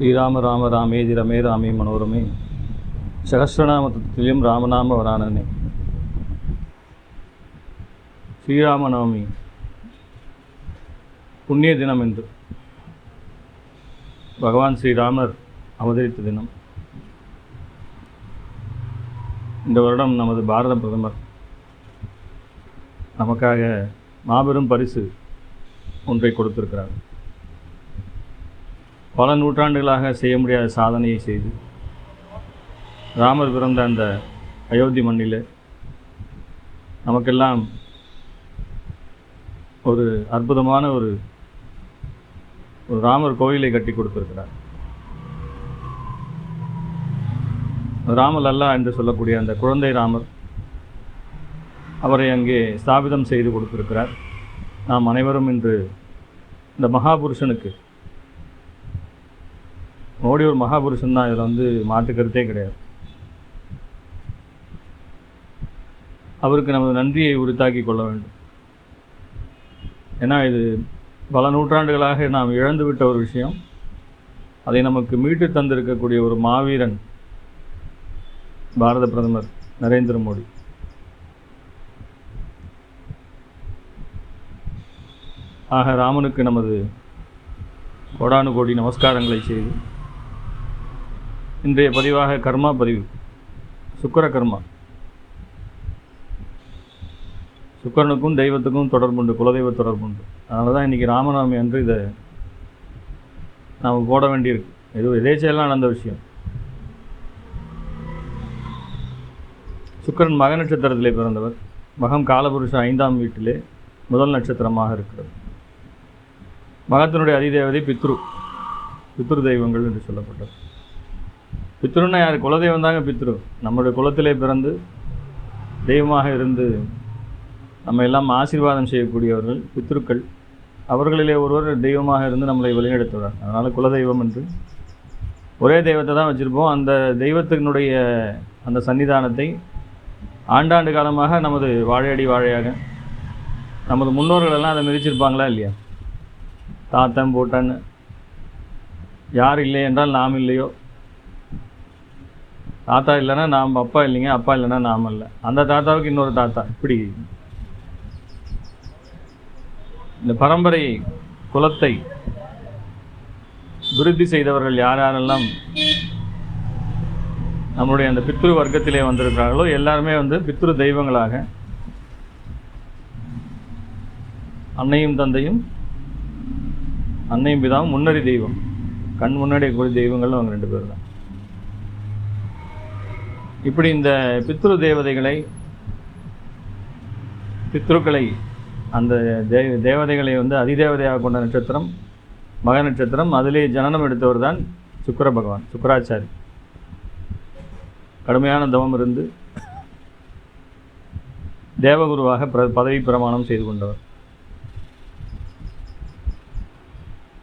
ஸ்ரீராம ராம ராமேதி ரமே ராமே மனோரமே. சகசிரநாம தத்துவம் ராமநாம வரானனே. ஸ்ரீராமநவமி. புண்ணிய தினம் என்று. பகவான் ஸ்ரீராமர் அவதரித்த தினம். இந்த வருடம் நமது பாரத பிரதமர் நமக்காக மாபெரும் பரிசு ஒன்றை கொடுத்திருக்கிறார். பல நூற்றாண்டுகளாக செய்ய முடியாத சாதனையை செய்து ராமர் பிறந்த அந்த அயோத்தி மண்ணில் நமக்கெல்லாம் ஒரு அற்புதமான ஒரு ஒரு ராமர் கோயிலை கட்டி கொடுத்துருக்கிறார். ராம லல்லா என்று சொல்லக்கூடிய அந்த குழந்தை ராமர் அவரை அங்கே ஸ்தாபிதம் செய்து கொடுத்திருக்கிறார். நாம் அனைவரும் இன்று இந்த மகாபுருஷனுக்கு மோடி ஒரு மகாபுருஷன் தான் இதில் வந்து மாற்று கருத்தே கிடையாது. அவருக்கு நமது நன்றியை உறுத்தாக்கி கொள்ள வேண்டும். ஏன்னா இது பல நூற்றாண்டுகளாக நாம் இழந்துவிட்ட ஒரு விஷயம். அதை நமக்கு மீட்டு தந்திருக்கக்கூடிய ஒரு மாவீரன் பாரத பிரதமர் நரேந்திர மோடி. ஆக ராமனுக்கு நமது கோடானு கோடி நமஸ்காரங்களை செய்து இன்றைய பதிவாக கர்மா பதிவு. சுக்கர கர்மா. சுக்கரனுக்கும் தெய்வத்துக்கும் தொடர்புண்டு குலதெய்வ தொடர்புண்டு. அதனால தான் இன்றைக்கி ராமநவமி அன்று இதை நாம் போட வேண்டியிருக்கு. இது எதேச்சையெல்லாம் நடந்த விஷயம். சுக்கரன் மக நட்சத்திரத்திலே பிறந்தவர். மகம் காலபுருஷ ஐந்தாம் வீட்டிலே முதல் நட்சத்திரமாக இருக்கிறது மகத்தினுடைய அதிதேவதை பித்ரு. பித்ரு தெய்வங்கள் என்று சொல்லப்பட்டது. பித்ருன்னா யார்? குலதெய்வம் தாங்க பித்ரு. நம்முடைய குலத்திலே பிறந்து தெய்வமாக இருந்து நம்ம எல்லாம் ஆசீர்வாதம் செய்யக்கூடியவர்கள் பித்ருக்கள். அவர்களிலே ஒருவர் தெய்வமாக இருந்து நம்மளை வழிநடத்துவார். அதனால் குலதெய்வம் என்று. ஒரே தெய்வத்தை தான் வச்சுருப்போம். அந்த தெய்வத்தினுடைய அந்த சன்னிதானத்தை ஆண்டாண்டு காலமாக நமது வாழையடி வாழையாக நமது முன்னோர்களெல்லாம் அதை மிதிச்சிருப்பாங்களா இல்லையா? தாத்தன் பூட்டன் யார் இல்லை என்றால் நாம் இல்லையோ? தாத்தா இல்லைன்னா நாம் அப்பா இல்லைங்க அப்பா இல்லைன்னா நாம் இல்லை அந்த தாத்தாவுக்கு இன்னொரு தாத்தா. இப்படி. இந்த பரம்பரை குலத்தை விருத்தி செய்தவர்கள் யார் யாரெல்லாம் நம்முடைய அந்த பித்ரு வர்க்கத்திலே வந்திருக்கிறார்களோ எல்லாருமே வந்து பித்ரு தெய்வங்களாக அன்னையும் தந்தையும் அன்னையும் பிதாவும் முன்னறி தெய்வம். கண் முன்னாடி கூடிய தெய்வங்கள் அவங்க ரெண்டு பேர் தான். இப்படி இந்த பித்ரு தேவதைகளை பித்ருக்களை அந்த தே தேவதைகளை வந்து அதிதேவதையாக கொண்ட நட்சத்திரம் மக நட்சத்திரம் அதிலே ஜனனம் எடுத்தவர் தான் சுக்கர பகவான் சுக்கராச்சாரி. கடுமையான தவம் இருந்து தேவகுருவாக பிர பதவி பிரமாணம் செய்து கொண்டவர்.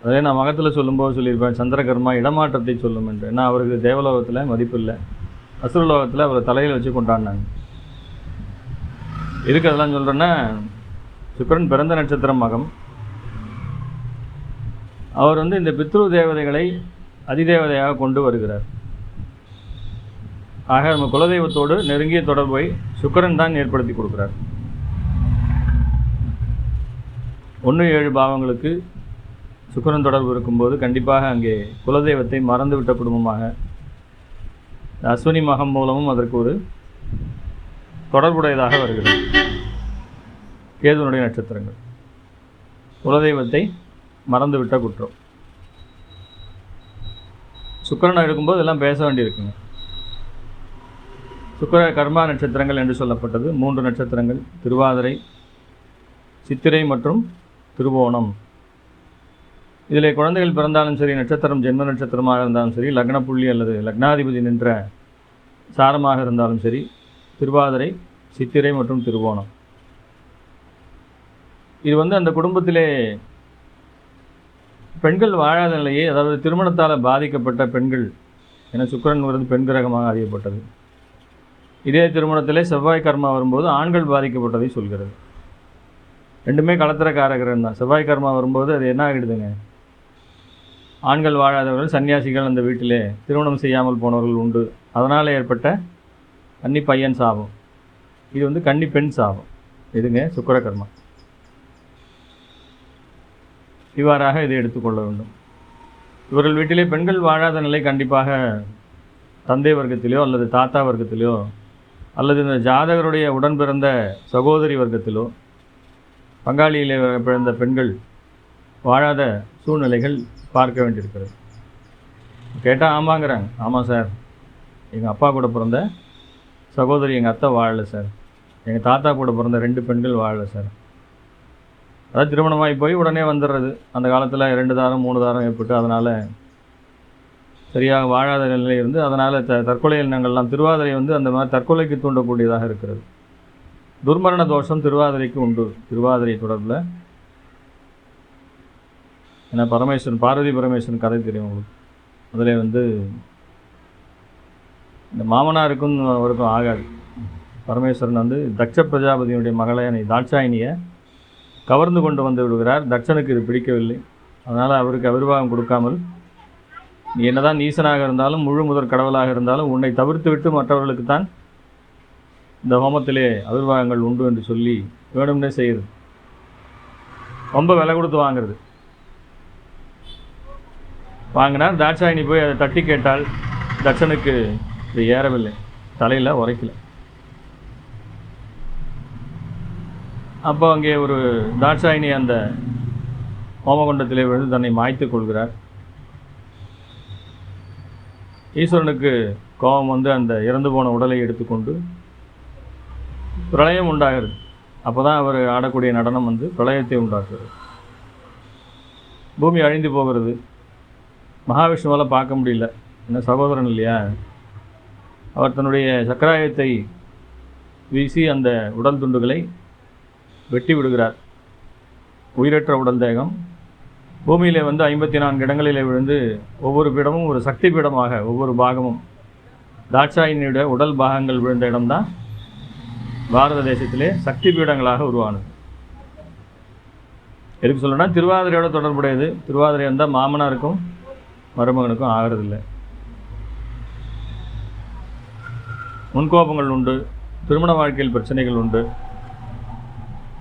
அதே நான் மகத்தில் சொல்லும்போது சொல்லியிருப்பேன் சந்திரகர்மா இடமாற்றத்தை சொல்லும் என்று. ஏன்னா அவருக்கு தேவலோகத்தில் மதிப்பு இல்லை. அசுரலோகத்தில் அவரை தலையில் வச்சு கொண்டாடினாங்க. எதுக்கு அதெல்லாம் சொல்கிறேன்னா சுக்கரன் பிறந்த நட்சத்திரம் மகம். அவர் வந்து இந்த பித்ரு தேவதைகளை அதிதேவதையாக கொண்டு வருகிறார். ஆக நம்ம குலதெய்வத்தோடு நெருங்கிய தொடர்பை சுக்கரன் தான் ஏற்படுத்தி கொடுக்குறார். ஒன்று ஏழு பாவங்களுக்கு சுக்கரன் தொடர்பு இருக்கும்போது கண்டிப்பாக அங்கே குலதெய்வத்தை மறந்துவிட்ட குடும்பமாக அஸ்வினி மகம் மூலமும் அதற்கு ஒரு தொடர்புடையதாக வருகிறது. கேதுனுடைய நட்சத்திரங்கள். குலதெய்வத்தை மறந்துவிட்ட குற்றம். சுக்கரனை எடுக்கும்போது எல்லாம் பேச வேண்டியிருக்குங்க. சுக்கர கர்மா நட்சத்திரங்கள் என்று சொல்லப்பட்டது. மூன்று நட்சத்திரங்கள். திருவாதிரை சித்திரை மற்றும் திருவோணம். இதில் குழந்தைகள் பிறந்தாலும் சரி நட்சத்திரம் ஜென்ம நட்சத்திரமாக இருந்தாலும் சரி லக்ன புள்ளி அல்லது லக்னாதிபதி நின்ற சாரமாக இருந்தாலும் சரி திருவாதிரை சித்திரை மற்றும் திருவோணம். இது வந்து அந்த குடும்பத்திலே பெண்கள் வாழாத நிலையே அதாவது திருமணத்தால் பாதிக்கப்பட்ட பெண்கள் என சுக்கரன் வந்து பெண் கிரகமாக அறியப்பட்டது. இதே திருமணத்திலே செவ்வாய் கர்மா வரும்போது ஆண்கள் பாதிக்கப்பட்டதை சொல்கிறது. ரெண்டுமே கலத்திர காரகரன் தான். செவ்வாய் கர்மா வரும்போது அது என்ன ஆகிடுதுங்க? ஆண்கள் வாழாதவர்கள் சன்னியாசிகள் அந்த வீட்டிலே திருமணம் செய்யாமல் போனவர்கள் உண்டு. அதனால் ஏற்பட்ட கன்னி பையன் சாபம். இது வந்து கன்னி பெண் சாபம். இதுங்க சுக்கரகர்மா. இவ்வாறாக இதை எடுத்துக்கொள்ள வேண்டும். இவர்கள் வீட்டிலே பெண்கள் வாழாத நிலை கண்டிப்பாக தந்தை வர்க்கத்திலோ அல்லது தாத்தா வர்க்கத்திலோ அல்லது இந்த ஜாதகருடைய உடன் பிறந்த சகோதரி வர்க்கத்திலோ பங்காளியிலே பிறந்த பெண்கள் வாழாத சூழ்நிலைகள் பார்க்க வேண்டியிருக்கிறது கேட்டால் ஆமாங்கிறாங்க. ஆமாம் சார். எங்கள் அப்பா கூட பிறந்த சகோதரி எங்கள் அத்தை வாழலை சார். எங்கள் தாத்தா கூட பிறந்த ரெண்டு பெண்கள் வாழலை சார். அதாவது திருமணமாகி போய் உடனே வந்துடுறது அந்த காலத்தில் ரெண்டு தாரம் மூணு தாரம் ஏற்பட்டு அதனால் சரியாக வாழாத நிலை இருந்து அதனால் த தற்கொலை எண்ணங்கள்லாம் திருவாதிரை வந்து அந்த மாதிரி தற்கொலைக்கு தூண்டக்கூடியதாக இருக்கிறது. துர்மரண தோஷம் திருவாதிரைக்கு உண்டு. திருவாதிரை தொடர்பில் ஏன்னா பரமேஸ்வரன் பார்வதி பரமேஸ்வரன் கதை தெரியும் உங்களுக்கு. அதில் வந்து இந்த மாமனாருக்கும் அவருக்கும் ஆகாது. பரமேஸ்வரன் வந்து தக்ஷ பிரஜாபதியினுடைய மகளான தாட்சாயினியை கவர்ந்து கொண்டு வந்து விடுகிறார். தட்சனுக்கு இது பிடிக்கவில்லை. அதனால் அவருக்கு அபிர்வாகம் கொடுக்காமல் நீ என்னதான் ஈசனாக இருந்தாலும் முழு முதற் கடவுளாக இருந்தாலும் உன்னை தவிர்த்து விட்டு மற்றவர்களுக்கு தான் இந்த ஹோமத்திலே அபிர்வாகங்கள் உண்டு என்று சொல்லி வேணும்னே செய்யுது ரொம்ப விலை கொடுத்து வாங்குறது. வாங்கினார் தாட்சாயினி போய் அதை தட்டி கேட்டால் தட்சனுக்கு இது ஏறவில்லை. தலையில் உரைக்கல. அப்போ அங்கே ஒரு தாட்சாயினி அந்த ஹோமகுண்டத்திலே விழுந்து தன்னை மாய்த்து கொள்கிறார். ஈஸ்வரனுக்கு கோபம் வந்து அந்த இறந்து போன உடலை எடுத்துக்கொண்டு பிரளயம் உண்டாகிறது. அப்போ தான் அவர் ஆடக்கூடிய நடனம் வந்து பிரளயத்தை உண்டாக்குறது பூமி அழிந்து போகிறது. மகாவிஷ்ணுவால் பார்க்க முடியல. என்ன சகோதரன் இல்லையா? அவர் தன்னுடைய சக்கராயத்தை வீசி அந்த உடல் துண்டுகளை வெட்டி விடுகிறார். உயிரற்ற உடல் தேகம். பூமியிலே வந்து ஐம்பத்தி நான்கு இடங்களிலே விழுந்து ஒவ்வொரு பீடமும் ஒரு சக்தி பீடமாக ஒவ்வொரு பாகமும். தாட்சாயினியுடைய உடல் பாகங்கள் விழுந்த இடம்தான் பாரத தேசத்திலே சக்தி பீடங்களாக உருவானது. எதுக்கு சொல்லணும்னா திருவாதிரையோட தொடர்புடையது. திருவாதிரை வந்தால் மாமனாருக்கும் மருமகனுக்கும் ஆகிறதில்லை. முன்கோபங்கள் உண்டு திருமண வாழ்க்கையில் பிரச்சனைகள் உண்டு.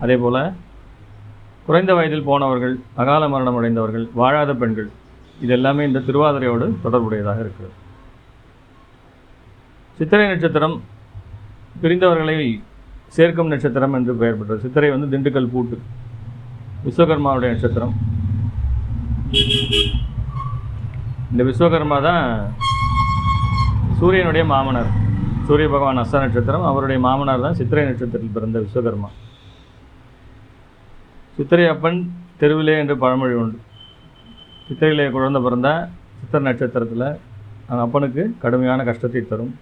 அதே போல் குறைந்த வயதில் போனவர்கள் அகால மரணம் அடைந்தவர்கள் வாழாத பெண்கள் இது எல்லாமே இந்த திருவாதிரையோடு தொடர்புடையதாக இருக்கிறது. சித்திரை நட்சத்திரம் பிரிந்தவர்களை சேர்க்கும் நட்சத்திரம் என்று பெயர் பெற்றது. சித்திரை வந்து திண்டுக்கல் பூட்டு விஸ்வகர்மாவுடைய நட்சத்திரம். இந்த விஸ்வகர்மா தான் சூரியனுடைய மாமனார். சூரிய பகவான் அஸ்த நட்சத்திரம் அவருடைய மாமனார் தான் சித்திரை நட்சத்திரத்தில் பிறந்த விஸ்வகர்மா. சித்திரை அப்பன் தெருவிலே என்று பழமொழி உண்டு. சித்திரையிலே குழந்தை பிறந்தால் சித்திரை நட்சத்திரத்தில் அந்த அப்பனுக்கு கடுமையான கஷ்டத்தை தரும்.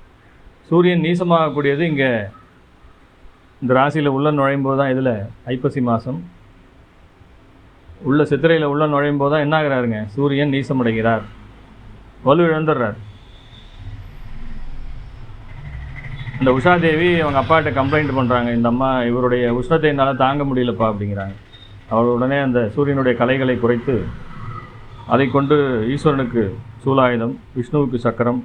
சூரியன் நீசமாகக்கூடியது இங்கே. இந்த ராசியில் உள்ள நுழையும் போது தான் இதில் ஐப்பசி மாதம் உள்ள சித்திரையில் உள்ள நுழையும் போது தான் என்ன ஆகிறாருங்க சூரியன் நீசமடைகிறார். வலு இழந்துடுறார் இந்த உஷாதேவி அவங்க அப்பாட்ட கம்ப்ளைண்ட் பண்ணுறாங்க இந்த அம்மா இவருடைய உஷ்ணத்தை என்னால் தாங்க முடியலப்பா அப்படிங்கிறாங்க. அவள் உடனே அந்த சூரியனுடைய கலைகளை குறைத்து அதை கொண்டு ஈஸ்வரனுக்கு சூலாயுதம் விஷ்ணுவுக்கு சக்கரம்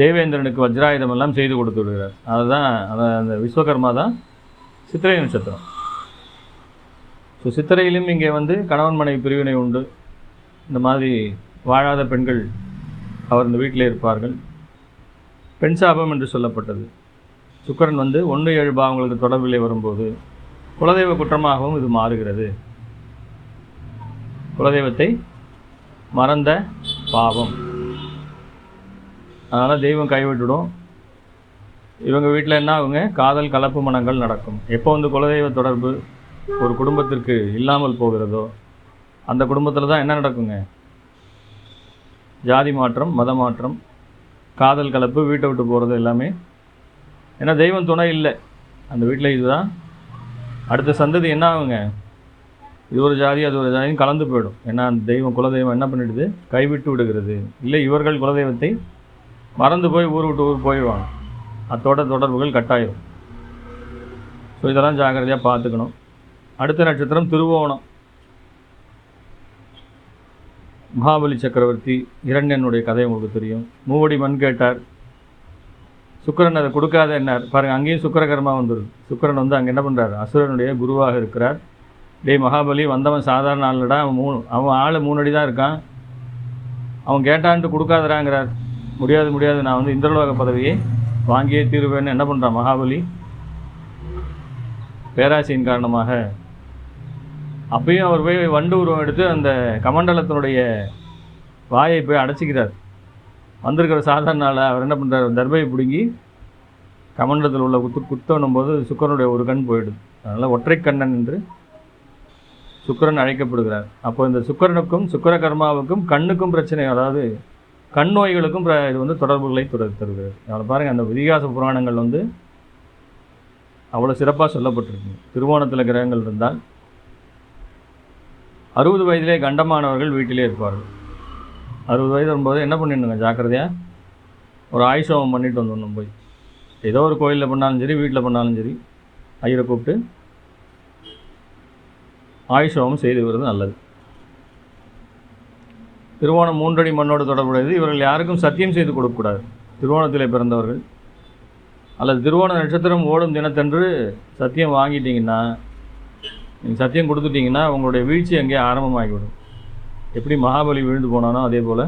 தேவேந்திரனுக்கு வஜ்ராயுதம் எல்லாம் செய்து கொடுத்து விடுகிறார். அதுதான் அந்த அந்த விஸ்வகர்மா தான் சித்திரை நட்சத்திரம். ஸோ சித்திரையிலும் இங்கே வந்து கணவன் மனைவி பிரிவினை உண்டு. இந்த மாதிரி வாழாத பெண்கள் அவர் இந்த வீட்டில் இருப்பார்கள். பெண் சாபம் என்று சொல்லப்பட்டது. சுக்கரன் வந்து ஒன்று ஏழு பாவங்களுக்கு தொடர்பிலே வரும்போது குலதெய்வ குற்றமாகவும் இது மாறுகிறது. குலதெய்வத்தை மறந்த பாவம். அதனால் தெய்வம் கைவிட்டுடும். இவங்க வீட்டில் என்ன ஆகுங்க? காதல் கலப்பு மனங்கள் நடக்கும். எப்போ வந்து குலதெய்வ தொடர்பு ஒரு குடும்பத்திற்கு இல்லாமல் போகிறதோ அந்த குடும்பத்தில் தான் என்ன நடக்குங்க? ஜாதி மாற்றம் மத மாற்றம் காதல் கலப்பு வீட்டை விட்டு போகிறது எல்லாமே. ஏன்னா தெய்வம் துணை இல்லை. அந்த வீட்டில் இதுதான். அடுத்த சந்ததி என்ன ஆகுங்க? இது ஒரு ஜாதி அது ஒரு ஜாதின்னு கலந்து போயிடும். ஏன்னா அந்த தெய்வம் குலதெய்வம் என்ன பண்ணிடுது? கைவிட்டு விடுகிறது. இல்லை இவர்கள் குலதெய்வத்தை மறந்து போய் ஊர் விட்டு ஊர் போயிடுவாங்க. அத்தோட தொடர்புகள் கட்டாயம் ஸோ இதெல்லாம் ஜாக்கிரதையாக பார்த்துக்கணும். அடுத்த நட்சத்திரம் திருவோணம். மகாபலி சக்கரவர்த்தி இரண்யனுடைய கதை உங்களுக்கு தெரியும். மூவடி மண் கேட்டார். சுக்கிரன் அதை கொடுக்காத என்னார்? பாருங்கள் அங்கேயும் சுக்கிரகர்மா வந்துருது. சுக்கிரன் வந்து அங்கே என்ன பண்ணுறாரு அசுரனுடைய குருவாக இருக்கிறார். டேய் மகாபலி வந்தவன் சாதாரண ஆளுடா அவன் மூணு அவன் ஆள் மூணு அடி தான் இருக்கான். அவன் கேட்டான்ட்டு கொடுக்காதறாங்கிறார். முடியாது முடியாது. நான் வந்து இந்திரலோக பதவியை வாங்கியே தீருவேன்னு என்ன பண்ணுறான் மகாபலி? பேராசையின் காரணமாக அப்பயும் அவர் போய் வண்டு உருவம் எடுத்து அந்த கமண்டலத்தினுடைய வாயை போய் அடைச்சிக்கிறார். வந்திருக்கிற சாதாரண நாள் அவர் என்ன பண்ணுறார் தர்பையை பிடுங்கி கமண்டலத்தில் உள்ள குத்து குத்தணும் போது சுக்கரனுடைய ஒரு கண் போயிடுது. அதனால் ஒற்றை கண்ணன் என்று சுக்கிரன் அழைக்கப்படுகிறார். அப்போ இந்த சுக்கரனுக்கும் சுக்கிர கர்மாவுக்கும் கண்ணுக்கும் பிரச்சனை அதாவது கண் நோய்களுக்கும் பிர- இது வந்து தொடர்புகளை தொடர் தருகிறது. அதில் பாருங்கள் அந்த இதிகாச புராணங்கள் வந்து அவ்வளோ சிறப்பாக சொல்லப்பட்டிருக்கு. திருவோணத்தில் கிரகங்கள் இருந்தால் அறுபது வயதிலே கண்டமானவர்கள் வீட்டிலே இருப்பார்கள். அறுபது வயது வரும்போது என்ன பண்ணிடணுங்க? ஜாக்கிரதையாக ஒரு ஆயுஷோகம் பண்ணிட்டு வந்துடணும் போய். ஏதோ ஒரு கோயிலில் பண்ணாலும் சரி வீட்டில் பண்ணாலும் சரி ஐயரை கூப்பிட்டு ஆயுஷோகம் செய்து வருவது நல்லது. திருவோணம் மூன்றடி மண்ணோடு தொடர்புடையது. இவர்கள் யாருக்கும் சத்தியம் செய்து கொடுக்கக்கூடாது. திருவோணத்தில் பிறந்தவர்கள். அல்லது திருவோண நட்சத்திரம் ஓடும் தினத்தன்று சத்தியம் வாங்கிட்டிங்கன்னா நீங்கள் சத்தியம் கொடுத்துட்டிங்கன்னா உங்களுடைய வீழ்ச்சி அங்கே ஆரம்பமாகிவிடும். எப்படி மகாபலி விழுந்து போனானோ அதே போல்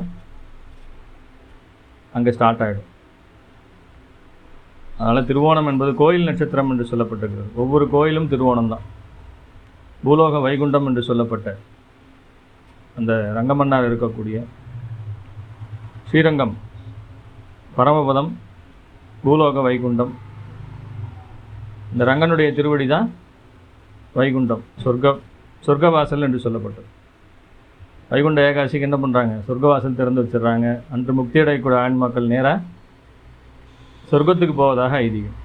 அங்கே ஸ்டார்ட் ஆகிடும். அதனால் திருவோணம் என்பது கோயில் நட்சத்திரம் என்று சொல்லப்பட்டிருக்கிறது. ஒவ்வொரு கோயிலும் திருவோணம் தான். பூலோக வைகுண்டம் என்று சொல்லப்பட்ட அந்த ரங்கமன்னார் இருக்கக்கூடிய ஸ்ரீரங்கம் பரமபதம் பூலோக வைகுண்டம். இந்த ரங்கனுடைய திருவடி தான் வைகுண்டம் சொர்க்க சொர்க்கவாசல் என்று சொல்லப்பட்டது. வைகுண்ட ஏகாசிக்கு என்ன பண்ணுறாங்க சொர்க்கவாசல் திறந்து வச்சிடுறாங்க. அன்று முக்தி அடையக்கூடிய ஆன்மாக்கள் நேராக சொர்க்கத்துக்கு போவதாக ஐதீகம்.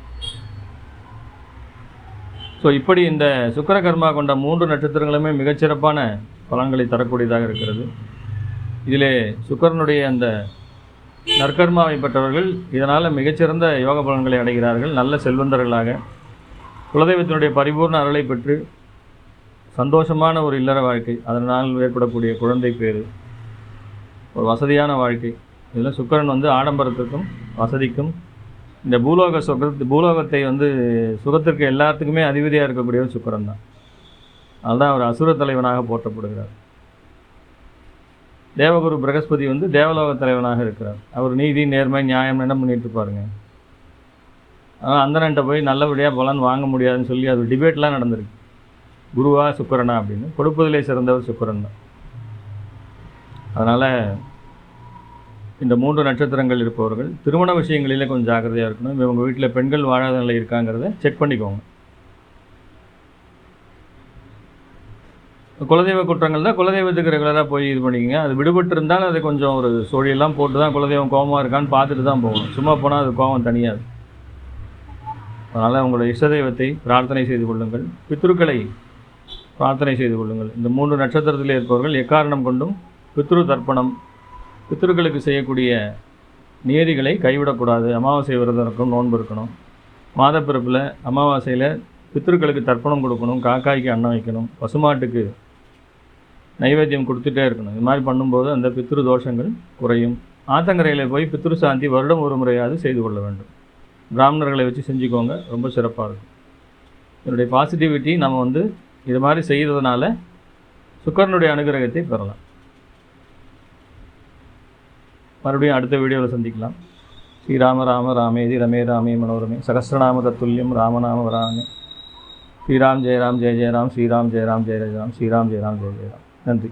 ஸோ இப்படி இந்த சுக்கரகர்மா கொண்ட மூன்று நட்சத்திரங்களுமே மிகச்சிறப்பான பலன்களை தரக்கூடியதாக இருக்கிறது. இதிலே சுக்கரனுடைய அந்த நற்கர்மாவை பெற்றவர்கள் இதனால் மிகச்சிறந்த யோக பலன்களை அடைகிறார்கள். நல்ல செல்வந்தர்களாக குலதெய்வத்தினுடைய பரிபூர்ண அருளை பெற்று சந்தோஷமான ஒரு இல்லற வாழ்க்கை அதனால் ஏற்படக்கூடிய குழந்தை பேர் ஒரு வசதியான வாழ்க்கை. இதில் சுக்கிரன் வந்து ஆடம்பரத்துக்கும் வசதிக்கும் இந்த பூலோக சுகத்து பூலோகத்தை வந்து சுகத்திற்கு எல்லாத்துக்குமே அதிபதியாக இருக்கக்கூடியவர் சுக்கரன் தான். அதுதான் அவர் அசுர தலைவனாக போற்றப்படுகிறார். தேவகுரு பிரகஸ்பதி வந்து தேவலோக தலைவனாக இருக்கிறார். அவர் நீதி நேர்மை நியாயம் என்ன பண்ணிட்டு பாருங்கள் அந்தனன்ட்ட போய் நல்லபடியாக பலன் வாங்க முடியாதுன்னு சொல்லி அது டிபேட்லாம் நடந்திருக்கு. குருவா சுக்கரனா அப்படின்னு. கொடுப்பதிலே சிறந்தவர் சுக்கரன் தான். அதனால் இந்த மூன்று நட்சத்திரங்கள் இருப்பவர்கள் திருமண விஷயங்களில் கொஞ்சம் ஜாக்கிரதையாக இருக்கணும். இவங்க வீட்டில் பெண்கள் வாழாத நிலை இருக்காங்கிறத செக் பண்ணிக்கோங்க. குலதெய்வ குற்றங்கள் தான். குலதெய்வத்துக்கு ரெகுலராக போய் இது பண்ணிக்கங்க. அது விடுபட்டு இருந்தாலும் அது கொஞ்சம் ஒரு சோழியெல்லாம் போட்டு தான் குலதெய்வம் கோபமாக இருக்கான்னு பார்த்துட்டு தான் போகணும். சும்மா போனால் அது கோபம் தனியாது. அதனால் உங்களுடைய இஷ்ட தெய்வத்தை பிரார்த்தனை செய்து கொள்ளுங்கள். பித்ருக்களை பிரார்த்தனை செய்து கொள்ளுங்கள். இந்த மூன்று நட்சத்திரத்தில் இருப்பவர்கள் எக்காரணம் கொண்டும் பித்ரு தர்ப்பணம் பித்ருக்களுக்கு செய்யக்கூடிய நியதிகளை கைவிடக்கூடாது. அமாவாசை விரதம் இருக்கும் நோன்பு இருக்கணும். மாதப்பிறப்பில் அமாவாசையில் பித்ருக்களுக்கு தர்ப்பணம் கொடுக்கணும் காக்காய்க்கு அன்னம் வைக்கணும் பசுமாட்டுக்கு நைவேத்தியம் கொடுத்துட்டே இருக்கணும். இது மாதிரி பண்ணும்போது அந்த பித்ரு தோஷங்கள் குறையும். ஆத்தங்கரையில் போய் பித்ரு சாந்தி வருடம் ஒரு முறையாவது செய்து கொள்ள வேண்டும். பிராமணர்களை வச்சு செஞ்சுக்கோங்க. ரொம்ப சிறப்பாக இருக்கும். இதனுடைய பாசிட்டிவிட்டி நம்ம வந்து இது மாதிரி செய்கிறதுனால சுக்கரனுடைய அனுகிரகத்தை பெறலாம். மறுபடியும் அடுத்த வீடியோவில் சந்திக்கலாம். ஸ்ரீராம ராம ராமேதி ரமே ராமே மனோரமே. சகசிரநாம தத்துல்யம் ராமநாம வராமே. ஸ்ரீராம் ஜெயராம் ஜெய ஜெயராம். ஸ்ரீராம் ஜெயராம் ஜெய ஜெயராம். ஸ்ரீராம் ஜெயராம் ஜெய ஜெயராம். நன்றி.